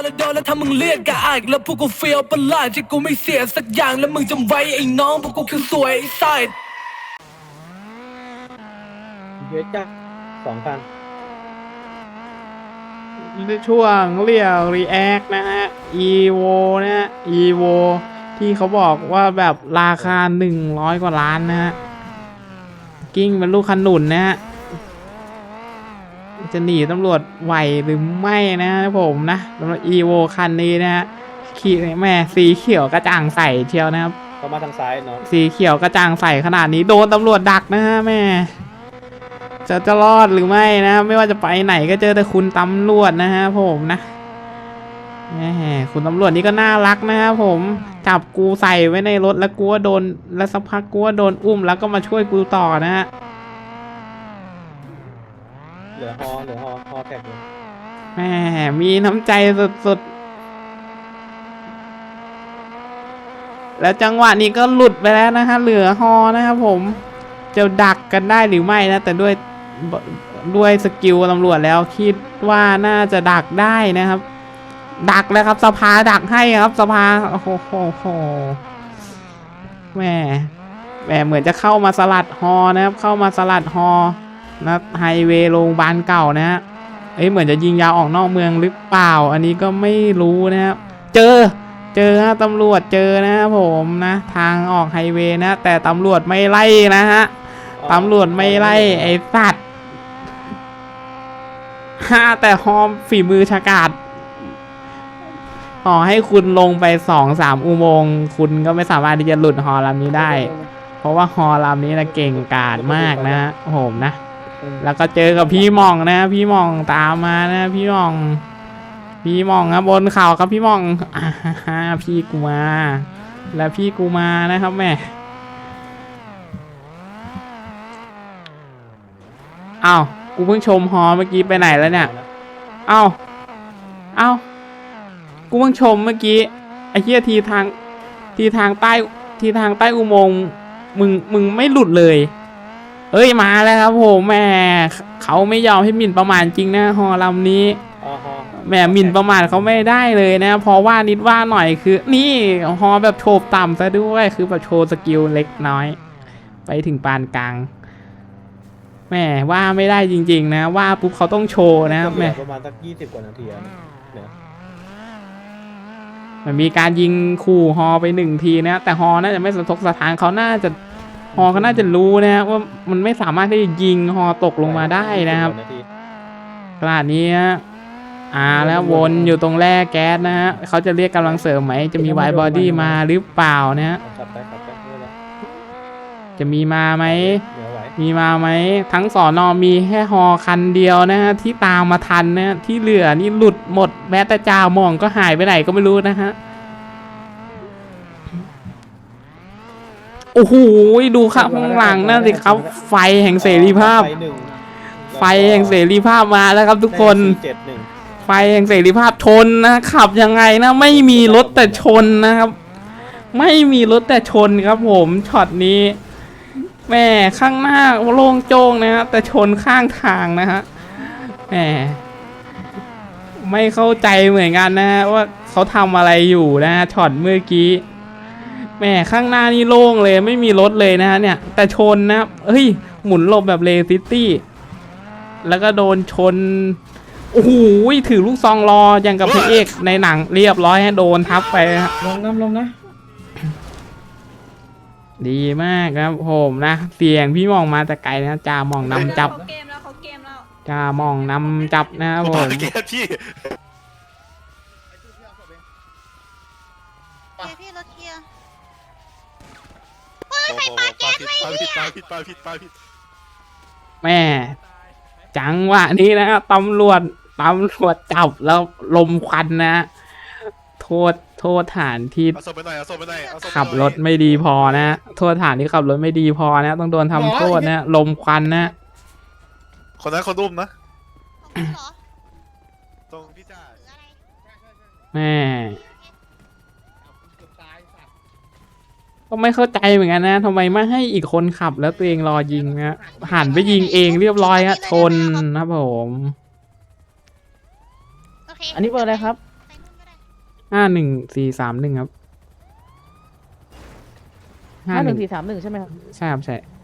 อนแล้วโดนแล้วถ้ามึงเรียกกะอายแล้วพวกกูเฟียวประหลาดที่กูไม่เสียสักอย่างแล้วมึงจำไว้ไอ้น้องพวกกูคือสวยไอ้ไซด เยอะจ้ะสองพันช่วงเรียกรีแอคนะฮะ EVO นะฮะ EVO ที่เขาบอกว่าแบบราคา 100 กว่าล้านนะฮะ กิ้งเป็นลูกขนุนนะฮะ จะหนีตำรวจไหวหรือไม่นะผมนะสำหรับ EVO คันนี้นะฮะขี่แม่สีเขียวกระจ่างใสเชียวนะครับ เขามาทางซ้ายเนาะสีเขียวกระจ่างใสขนาดนี้โดนตำรวจดักนะฮะแม่ จะจะรอดหรือไม่นะ ไม่ว่าจะไปไหนก็เจอแต่คุณตำรวจนะฮะผมนะแหมคุณตำรวจนี่ก็น่ารักนะฮะผม จับกูใส่ไว้ในรถแล้วกูว่าโดน แล้วสักพักกูว่าโดนอุ้มแล้วก็มาช่วยกูต่อนะฮะ เหลือฮอเหลือฮอฮอแท็กอยู่แหมมีน้ำใจสุดๆ แล้วจังหวะนี้ก็หลุดไปแล้วนะฮะ เหลือฮอนะครับผม จะดักกันได้หรือไม่นะ แต่ด้วยด้วยสกิลตำรวจแล้วคิดว่าน่าจะดักได้นะครับ ดักแล้วครับสภาดักให้ครับสภาโอ้โหโหโหแหม่แหม่เหมือนจะเข้ามาสลัดฮอนะครับ เข้ามาสลัดฮอ นะไฮเวย์โรงพยาบาลเก่านะฮะเอ้ยเหมือนจะยิงยาวออกนอกเมืองหรือเปล่า อันนี้ก็ไม่รู้นะครับ เจอเจอฮะตำรวจเจอนะครับผมนะ ทางออกไฮเวย์นะ แต่ตำรวจไม่ไล่นะฮะตำรวจไม่ไล่ไอ้สัตว์ฮ่าแต่ฮอมฝีมือฉกาจต่อให้คุณลงไปสองสามอุโมงค์คุณก็ไม่สามารถที่จะหลุดฮอลำนี้ได้ เพราะว่าฮอลำนี้นะเก่งกาจมากนะฮะผมนะ แล้วก็เจอกับพี่มองนะ พี่มองตามมานะ พี่มอง พี่มองนะบนเขาครับพี่มองอ่าฮ่าพี่กูมา แล้วพี่กูมานะครับแม่อ้าวกูเพิ่งชมฮอเมื่อกี้ไปไหนแล้วเนี่ยอ้าวอ้าวกูเพิ่งชมเมื่อกี้ไอ้เหี้ยทีทางทีทางใต้ทีทางใต้อุโมงค์มึงมึงไม่หลุดเลย เอ้ยมาแล้วครับผมแหม่เขาไม่ยอมให้หมิ่นประมาทจริงนะฮอลำนี้อ๋อฮอแหมหมิ่นประมาทเขาไม่ได้เลยนะ เพราะว่านิดว่าหน่อยคือ นี่ฮอแบบโชว์ต่ำซะด้วยคือแบบโชว์สกิลเล็กน้อย ไปถึงปานกลางแหมว่าไม่ได้จริง ๆ นะ ว่าปุ๊บเขาต้องโชว์นะเหแหมลือประมาณสักยี่สิบกว่านาทีอะเหลือมันมีการยิงขู่ฮอไปหนึ่งทีนะ แต่ฮอน่าจะไม่สะทกสะท้านเขาน่าจะ ฮอเขาน่าจะรู้นะว่ามันไม่สามารถที่จะยิงฮอตกลงมาได้นะครับขนาดนี้อ่าแล้ววนอยู่ตรงแร่แก๊สนะฮะเขาจะเรียกกำลังเสริมไหม จะมีไวบอดี้มาหรือเปล่านะฮะจะมีมาไหมมีมาไหมทั้งสอนอมีแค่ฮอคันเดียวนะฮะที่ตามมาทันนะฮะที่เหลือนี่หลุดหมดแม้แต่จ่ามองก็หายไปไหนก็ไม่รู้นะฮะ อ้โหดูข้างหลังนั่นสิครับ ไฟแห่งเสรีภาพ ไฟแห่งเสรีภาพมาแล้วครับทุกคน ไฟแห่งเสรีภาพชนนะขับยังไงนะ ไม่มีรถแต่ชนนะครับ ไม่มีรถแต่ชนครับผมช็อตนี้แหม่ข้างหน้าโล่งโจ้งนะฮะแต่ชนข้างทางนะฮะแหมไม่เข้าใจเหมือนกันนะฮะว่าเขาทำอะไรอยู่นะช็อตเมื่อกี้ แหมข้างหน้านี่โล่งเลยไม่มีรถเลยนะฮะเนี่ย แต่ชนนะครับเฮ้ย หมุนหลบแบบเลซิตี้ แล้วก็โดนชน โอ้โหถือลูกซองรออย่างกับพระเอกในหนังเรียบร้อยฮะโดนทับไปฮะลงน้ำลงนะ ดีมากครับผมนะ เสียงพี่มองมาแต่ไกลนะจ่ามองนำจับ เขาเกมแล้วเขาเกมแล้วจ่ามองนำจับนะครับผม เกตพี่เคลียร์พี่รถเคลียร์ โอ้โหปลาผิดปลาผิดปลาผิดปลาผิดปลาผิดแม่ จังหวะนี้นะตำรวจตำรวจจับแล้วลมควันนะ โทษโทษฐานที่เอาส่งไปหน่อยเอาส่งไปหน่อยเอาส่งไปหน่อยขับรถไม่ดีพอนะโทษฐานที่ขับรถไม่ดีพอนะ ต้องโดนทำโทษนะ ลมควันนะ คนนั้นคนรุ่มนะของคุณเหรอตรงพี่จ่า หรืออะไร แม่ ก็ไม่เข้าใจเหมือนกันนะทำไมไม่ให้อีกคนขับแล้วตัวเองรอยิงนะหันไปยิงเองเรียบร้อยฮะชนนะครับผมโอเคอันนี้เบอร์อะไรครับ ไปนู่นห้าหนึ่งสี่สามหนึ่งครับห้าหนึ่งสี่สามหนึ่งใช่ไหมครับ ใช่ครับใช่โ